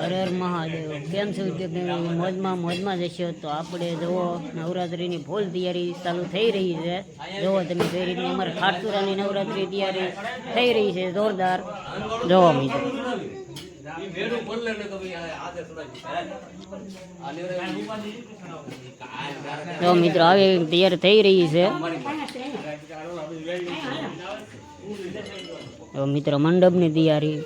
હર હર મહાદેવ. કેમ છો ઉદ્યોગ મોજમાં મોજમાં જશો તો આપણે જુઓ, નવરાત્રિની ફૂલ તૈયારી ચાલુ થઈ રહી છે. જુઓ તમે કઈ રીતની અમારે ખાટસુરાની નવરાત્રિ તૈયારી થઈ રહી છે. જોરદાર. જોવા મિત્રો. જો મિત્રો, આવી તૈયાર થઈ રહી છે. મિત્રો, મંડપની તૈયારી.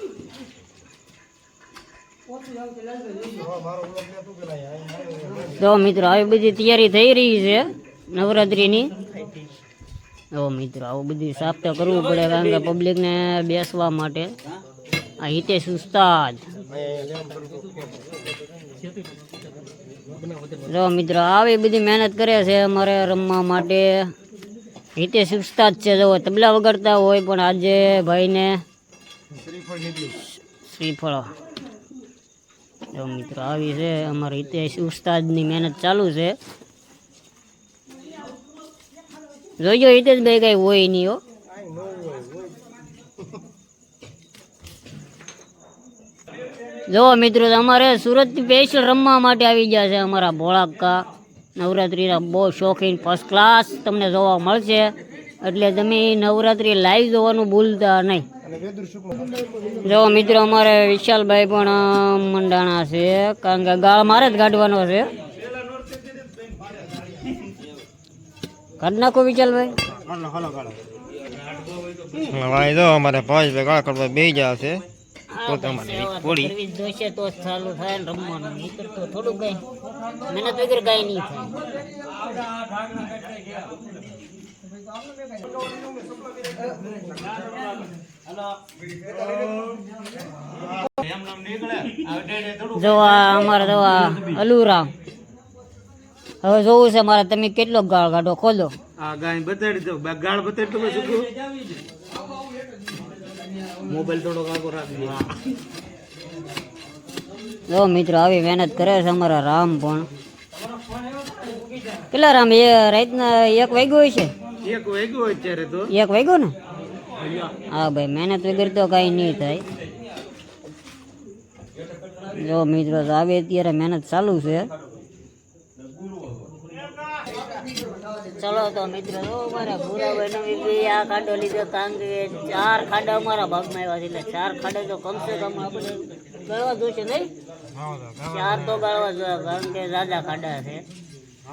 જો મિત્રો, આવી બધી તૈયારી થઈ રહી છે નવરાત્રિની. તો મિત્રો, આવું બધું સાફ તો કરવું પડે, કારણ કે પબ્લિકને બેસવા માટે. આ હિતેશ ઉસ્તાદ. જો મિત્રો, આવી બધી મહેનત કરે છે અમારે રમવા માટે. હિતેશ ઉસ્તાદ છે, જો તબલા વગાડતા હોય, પણ આજે ભાઈને શ્રીફળ. જો મિત્રો, આવી છે અમારા ઇતિહાસ ઉસ્તાદની મહેનત ચાલુ છે. જોઈજો હિતેશભાઈ કઈ હોય નહીં હો. જો મિત્રો અમારે સુરતથી સ્પેશિયલ રમવા માટે આવી ગયા છે અમારા ભોળાકા નવરાત્રિના બહુ શોખીન ફર્સ્ટ ક્લાસ તમને જોવા મળશે. એટલે તમે નવરાત્રિ લાઈવ જોવાનું ભૂલતા નહીં. જો મિત્રો અમારે વિશાલભાઈ પણ મંડાણા છે. કારણ કે ગાળ મારે જ કાઢવાનો છે. કાઢ નાખો વિશાલભાઈ. ભાઈ જો અમારે પાંચ ભેગા કરવા બે જા છે. તો તમારે પૂરી તો ચાલુ થાય ને રમવાનું. નહીંતર તો થોડું કઈ મહેનત વગર કઈ નહીં થાય. જો આ અમારા આ અલુરામ. હવે જોવું છે મારે તમે કેટલો ગાળ કાઢો ખોલો. આ ગાય બતાડી દો. ગાળ બતાડી તો પછી શું મોબાઈલ થોડો આગો રાખી જો મિત્રો આવી મહેનત કરે છે અમારા રામ પણ. કેટલા રામ? એ રાતના એક વાગ્યો હોય છે? એક વાગ્યું અત્યારે તો. એક વાગ્યો ને? હા ભાઈ મહેનત વગર તો કાંઈ નહીં થાય. જો મિત્રો આવે અત્યારે મહેનત ચાલુ છે. ચલો તો મિત્રો અમારા ભૂરાભાઈ નવી બી આ ખાડો લીધો કારણ કે ચાર ખાડા અમારા ભાગમાં આવ્યા છે. એટલે ચાર ખાડા તો કમસે કમ આપણે ગળવા જોશે નહીં? ચાર તો ગાળવા જોઈએ કારણ કે દાદા ખાડા છે. જો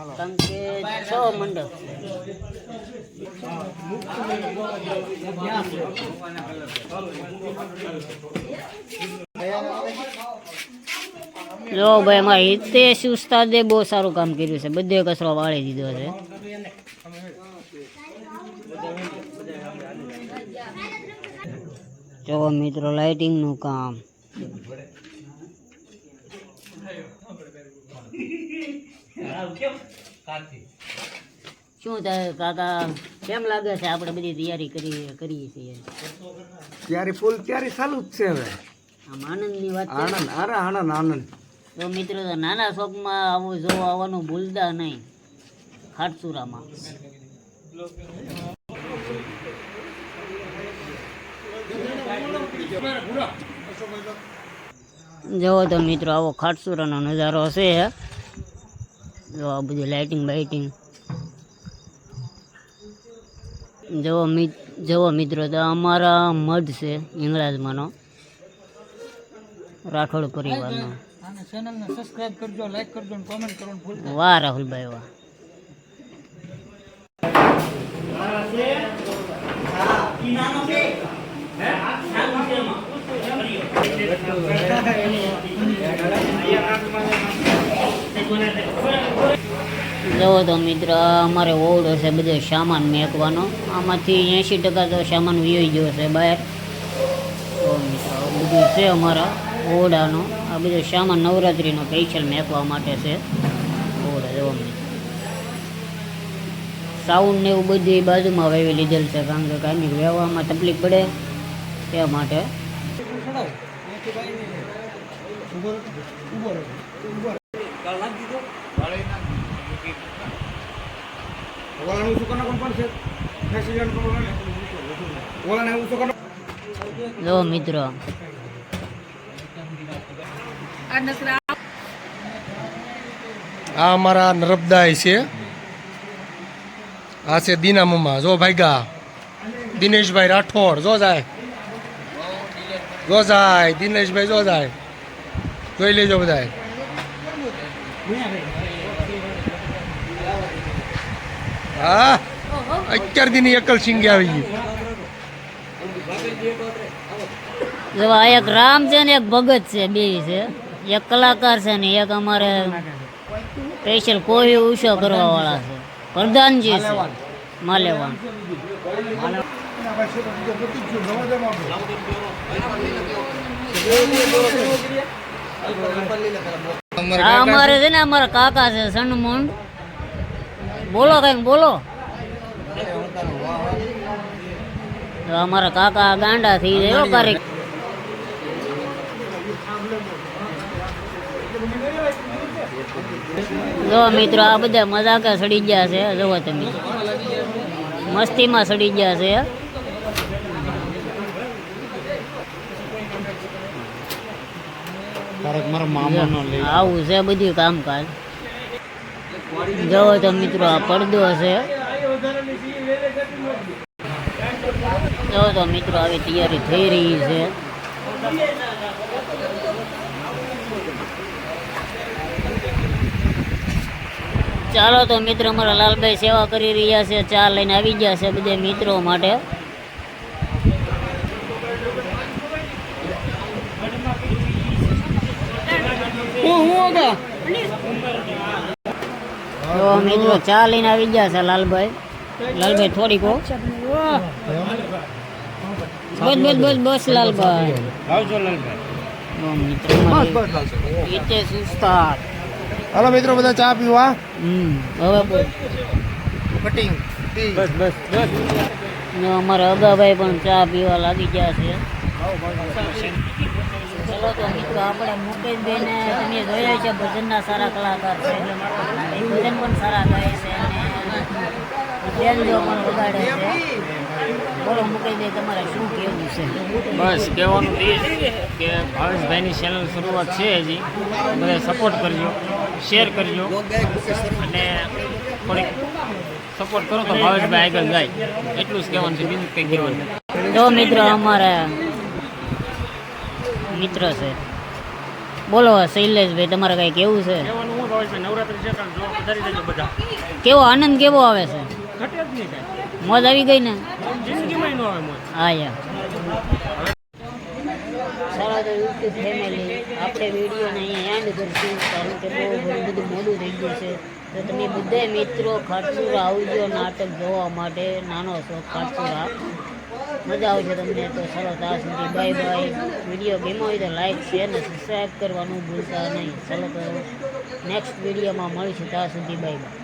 ભાઈ, અમારા હિતેશ ઉસ્તાદે બહુ સારું કામ કર્યું છે. બધે કચરો વાળી દીધો છે. જો મિત્રો લાઇટિંગનું કામ. શું થાય કાકા? કેમ લાગે છે આપણે બધી તૈયારી કરી કરીએ છીએ? ત્યારે ફૂલ તૈયારી ચાલુ જ છે હવે. આમ આનંદની વાત છે. આનંદ અરે આનંદ આનંદ. તો મિત્રો નાના શોખમાં આવું જોવા આવવાનું ભૂલતા નહીં. ખાટસુરામાં જુઓ તો મિત્રો આવો ખાટસુરાનો નજારો છે જો આ બધી લાઇટિંગ બાઇટિંગ. મિત્ર જુઓ મિત્રો તો અમારા મધ છે ઇંગળાજમાંનો રાઠોડ પરિવારનો ચેનલને સબસ્ક્રાઇબ કરજો લાઈક કરજો અને કોમેન્ટ કરવાનું ભૂલતા વાહ રાહુલભાઈ વાહ. જુઓ તો મિત્ર અમારે ઓરડો છે બધો સામાન મેકવાનો આમાંથી એંશી ટકા તો સામાન વિયો ગયો છે બહાર તો બધું છે અમારા ઓરડાનો આ બધો સામાન નવરાત્રિનો સ્પેશિયલ મેકવા માટે છે ઓરડા જુઓ મિત્ર સાઉન્ડ ને એવું બધી બાજુમાં વાવી લીધેલ છે કારણ કે કાંઈ વ્યવહારમાં તકલીફ પડે તે માટે શું કોના જો મિત્રો. આ અમારા નર્મદાય છે. આ છે દીના મમ્મા. જો ભાઈગા. દિનેશભાઈ રાઠોડ. જો જાય. જો જાય. દિનેશભાઈ જો જાય. જોઈ લેજો બધાય. હા. અત્યાર દીની એકલ સિંગી આવી ગઈ. એવા એક રામ છે ને એક ભગત છે બે છે. એક કલાકાર છે ને એક અમારે સ્પેશિયલ કોઈ ઉષો કરવા વાળા છે. પ્રધાનજી છે માલેવાન અમારે છે ને અમારા કાકા છે સનમુંડ બોલો કંઈક બોલો. અમારા કાકા ગાંડા થઈ જાય હો કારીક જો મિત્રો આ બધા મજાકે સડી ગયા છે જોવો તમે. મસ્તીમાં સડી ગયા છે. આવું છે બધું કામકાજ. જોવો તો મિત્રો, આ પડદો છે. જો તો મિત્રો, આવી તૈયારી થઈ રહી છે. ચાલો તો મિત્રો, અમારા લાલભાઈ સેવા કરી રહ્યા છે. ચા લઈને આવી ગયા છે બધા મિત્રો માટે. તો મિત્રો ચા લઈને આવી ગયા છે લાલભાઈ. લાલભાઈ થોડીક. બસ બસ બસ બસ લાલભાઈ. આવજો લાલભાઈ. હાલો મિત્રો બધા ચા પીવા હમ હવે કટિંગ બસ બસ બસ. ને અમારા અગાભાઈ પણ ચા પીવા લાગી ગયા છે. ચલો તો મિત્રો આપણે મુકેશભાઈને તમે જોયા છે ભજનના સારા કલાકાર છે. એ ભજન પણ સારા ગાય છે અને બેનજો પણ વગાડે છે. બોલો મુકેશભાઈ તમારે શું કહેવું છે? બસ કહેવાનું તો એ કે ભાવેશભાઈની ચેનલ શરૂઆત છે હજી. બધા સપોર્ટ કરજો શેર કરજો. અને થોડીક સપોર્ટ કરો તો ભાવેશભાઈ આગળ જાય. એટલું જ કહેવાનું છે બીજું કંઈ કહેવાનું. જો મિત્રો અમારા મિત્ર છે. બોલો શૈલેષભાઈ તમારે કઈ કેવું છે? કેવો આનંદ કેવો આવે છે? મોજ આવી ગઈ ને? જિંદગીમાં ન આવે મોજ. હા યાર સારા તો યુટ્યુબ ફેમિલી આપણે વિડીયોને અહીંયા એન્ડ કરશું. કારણ કે બહુ ઘણું બધું મોડું થઈ ગયું છે. તો તમે બધા મિત્રો ખાટસુરા આવજો નાટક જોવા માટે. નાનો શોખ ખાટસુરા. મજા આવશે તમને તો ચલો ત્યાં સુધી બાય બાય વીડિયો ગમ્યો હોય તો લાઈક શેર અને સબસ્ક્રાઈબ કરવાનું ભૂલતા નહીં. ચાલો તો નેક્સ્ટ વિડીયોમાં મળીશું. ત્યાં સુધી બાય બાય